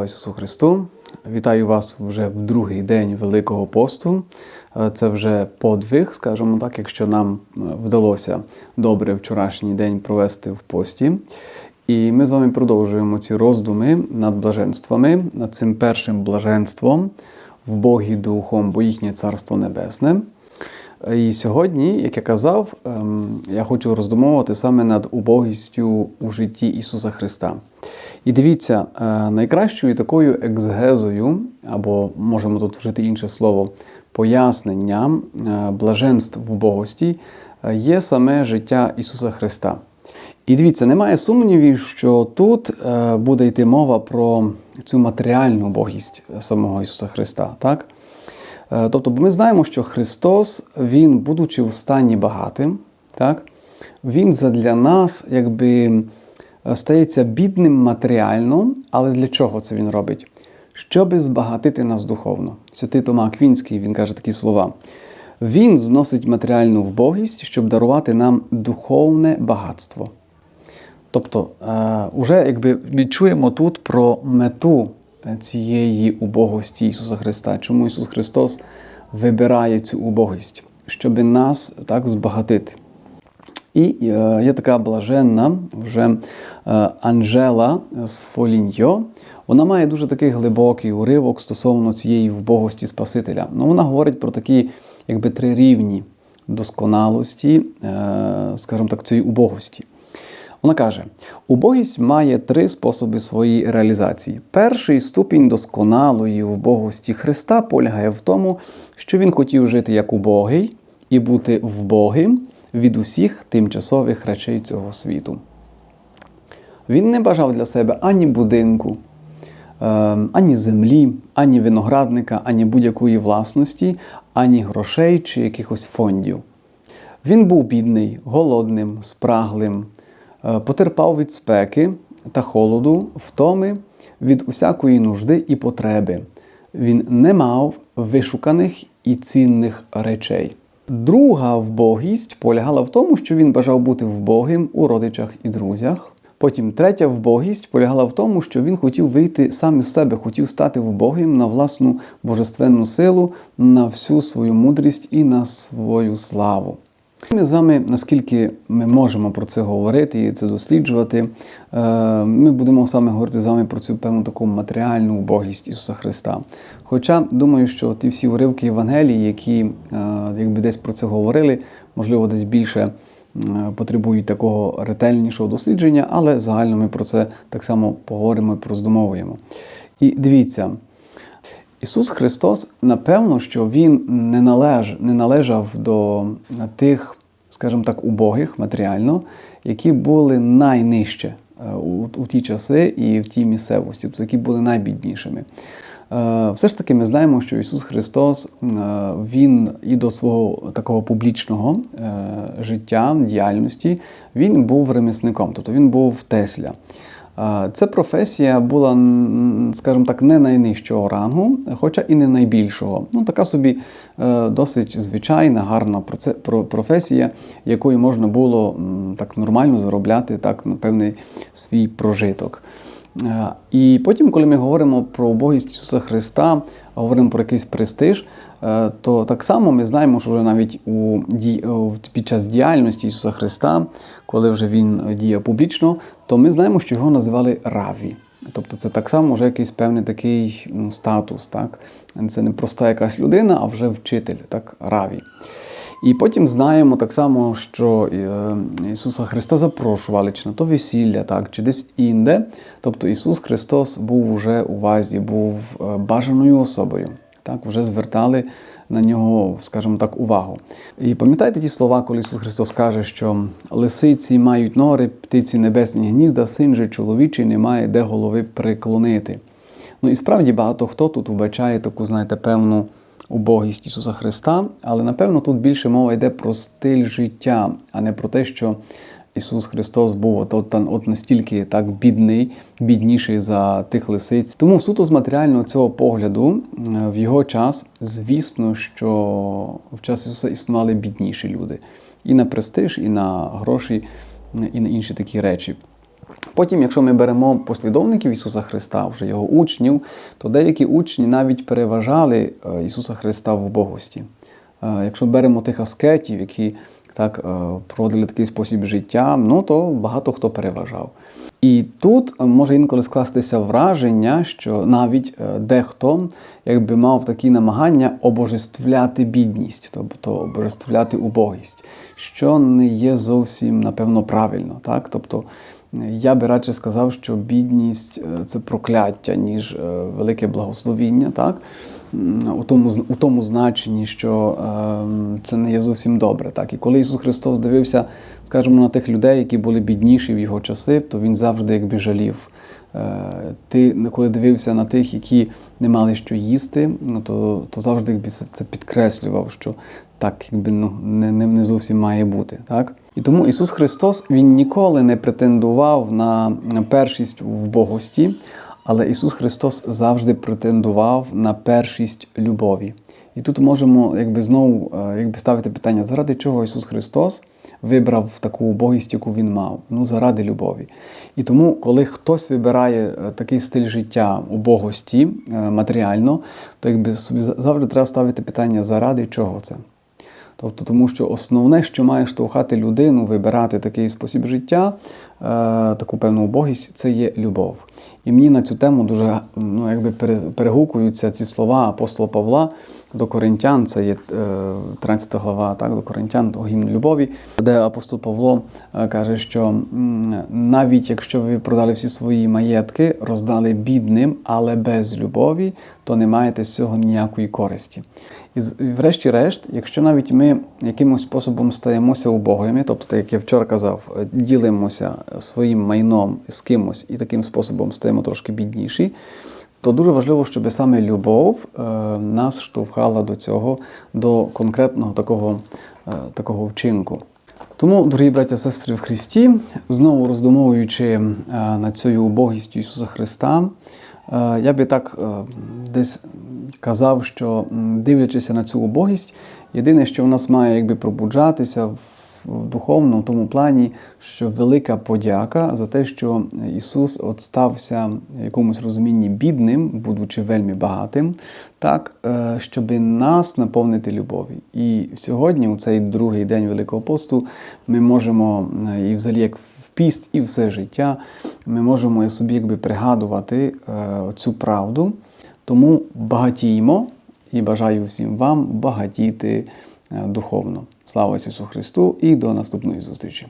Слава Ісусу Христу! Вітаю вас вже в другий день Великого посту. Е, Це вже подвиг, скажімо так, якщо нам е, вдалося добре вчорашній день провести в пості. І ми з вами продовжуємо ці роздуми над блаженствами, над цим першим блаженством в Богі Духом, бо їхнє Царство Небесне. І сьогодні, як я казав, ем, я хочу роздумовувати саме над убогістю у житті Ісуса Христа. І дивіться, е, найкращою такою екзгезою, або можемо тут вжити інше слово, поясненням е, блаженств в убогості е, є саме життя Ісуса Христа. І дивіться, немає сумнівів, що тут буде йти мова про цю матеріальну убогість самого Ісуса Христа. так? Тобто, ми знаємо, що Христос, Він, будучи в стані багатим, так, Він задля нас якби стається бідним матеріально, але для чого це Він робить? Щоби збагатити нас духовно. Святий Тома Аквінський, він каже такі слова. Він зносить матеріальну вбогість, щоб дарувати нам духовне багатство. Тобто, е, уже якби відчуємо тут про мету цієї убогості Ісуса Христа. Чому Ісус Христос вибирає цю убогість, щоб нас так збагатити. І е, є така блаженна вже е, Анжела з Фоліньо. Вона має дуже такий глибокий уривок стосовно цієї вбогості Спасителя. Ну, вона говорить про такі, якби три рівні досконалості, е, скажімо так, цієї убогості. Вона каже: убогість має три способи своєї реалізації. Перший ступінь досконалої вбогості Христа полягає в тому, що він хотів жити як убогий і бути вбогим від усіх тимчасових речей цього світу. Він не бажав для себе ані будинку, е, ані землі, ані виноградника, ані будь-якої власності, ані грошей чи якихось фондів. Він був бідний, голодним, спраглим, е, потерпав від спеки та холоду, втоми від усякої нужди і потреби. Він не мав вишуканих і цінних речей. Друга вбогість полягала в тому, що він бажав бути вбогим у родичах і друзях. Потім третя вбогість полягала в тому, що він хотів вийти сам із себе, хотів стати вбогим на власну божественну силу, на всю свою мудрість і на свою славу. Ми з вами, наскільки ми можемо про це говорити і це досліджувати, е, ми будемо саме говорити з вами про цю певну таку матеріальну убогість Ісуса Христа. Хоча думаю, що ті всі уривки Євангелії, які е, якби десь про це говорили, можливо, десь більше е, потребують такого ретельнішого дослідження, але загально ми про це так само поговоримо і проздумовуємо. І дивіться. Ісус Христос, напевно, що Він не, не належав до тих, скажімо так, убогих матеріально, які були найнижче е, у, у ті часи і в тій місцевості, тобто які були найбіднішими. Е, Все ж таки, ми знаємо, що Ісус Христос е, Він і до свого такого публічного життя, діяльності, Він був ремісником, тобто він був Тесля. Ця професія була, скажімо так, не найнижчого рангу, хоча і не найбільшого. Ну, така собі е, досить звичайна, гарна професія, якою можна було так нормально заробляти так, на певний свій прожиток. Е, і потім, коли ми говоримо про убогість Ісуса Христа, говоримо про якийсь престиж, е, то так само ми знаємо, що вже навіть у, під час діяльності Ісуса Христа, коли вже Він діяв публічно, то ми знаємо, що його називали раві. Тобто це так само вже якийсь певний такий ну, статус. Так? Це не проста якась людина, а вже вчитель, так, раві. І потім знаємо так само, що е, Ісуса Христа запрошували чи на то весілля, так, чи десь інде. Тобто Ісус Христос був уже у вазі, був е, бажаною особою. Так, Вже звертали на нього, скажімо так, увагу. І пам'ятаєте ті слова, коли Ісус Христос каже, що лисиці мають нори, птиці небесні гнізда, син же чоловічий не має де голови приклонити. Ну і справді багато хто тут вбачає таку, знаєте, певну убогість Ісуса Христа, але напевно тут більше мова йде про стиль життя, а не про те, що Ісус Христос був от, от, от настільки так бідний, бідніший за тих лисиць. Тому суто з матеріального цього погляду в його час, звісно, що в час Ісуса існували бідніші люди. І на престиж, і на гроші, і на інші такі речі. Потім, якщо ми беремо послідовників Ісуса Христа, вже його учнів, то деякі учні навіть переважали е, Ісуса Христа в убогості. Е, Якщо беремо тих аскетів, які так е, проводили такий спосіб життя, ну то багато хто переважав. І тут може інколи скластися враження, що навіть дехто якби мав такі намагання обожествляти бідність, тобто обожествляти убогість, що не є зовсім напевно правильно. Так? Тобто я би радше сказав, що бідність е, це прокляття, ніж е, велике благословіння. Так? У тому, у тому значенні, що е, це не є зовсім добре. Так? І коли Ісус Христос дивився, скажімо, на тих людей, які були бідніші в його часи, то Він завжди якби жалів. Е, Ти коли дивився на тих, які не мали що їсти, ну, то, то завжди якби це підкреслював, що так якби ну, не, не, не зовсім має бути. Так? І тому Ісус Христос Він ніколи не претендував на першість в богості, але Ісус Христос завжди претендував на першість любові. І тут можемо якби знову е, якби ставити питання, заради чого Ісус Христос вибрав таку убогість, яку Він мав? Ну, заради любові. І тому, коли хтось вибирає е, такий стиль життя убогості е, матеріально, то якби завжди треба ставити питання, заради чого це? Тобто, тому що основне, що має штовхати людину вибирати такий спосіб життя, е, таку певну убогість, це є любов. І мені на цю тему дуже ну, якби перегукуються ці слова апостола Павла до Коринтян, це є е, 13 глава, так, до Коринтян, до гімн любові, де апостол Павло е, каже, що навіть якщо ви продали всі свої маєтки, роздали бідним, але без любові, то не маєте з цього ніякої користі. І врешті-решт, якщо навіть ми якимось способом стаємося убогими, тобто, як я вчора казав, е, ділимося своїм майном з кимось і таким способом стаємо трошки бідніші, то дуже важливо, щоб саме любов е, нас штовхала до цього, до конкретного такого, е, такого вчинку. Тому, дорогі браття і сестри в Христі, знову роздумовуючи е, над цією убогістю Ісуса Христа, я би так десь казав, що м, дивлячися на цю убогість, єдине, що в нас має якби пробуджатися в духовному тому плані, що велика подяка за те, що Ісус от стався в якомусь розумінні бідним, будучи вельми багатим, так, е, щоб нас наповнити любові. І сьогодні, у цей другий день Великого посту, ми можемо, е, і взагалі як в піст, і все життя, ми можемо собі якби пригадувати е, цю правду. Тому багатіємо і бажаю всім вам багатіти духовно. Слава Ісусу Христу і до наступної зустрічі!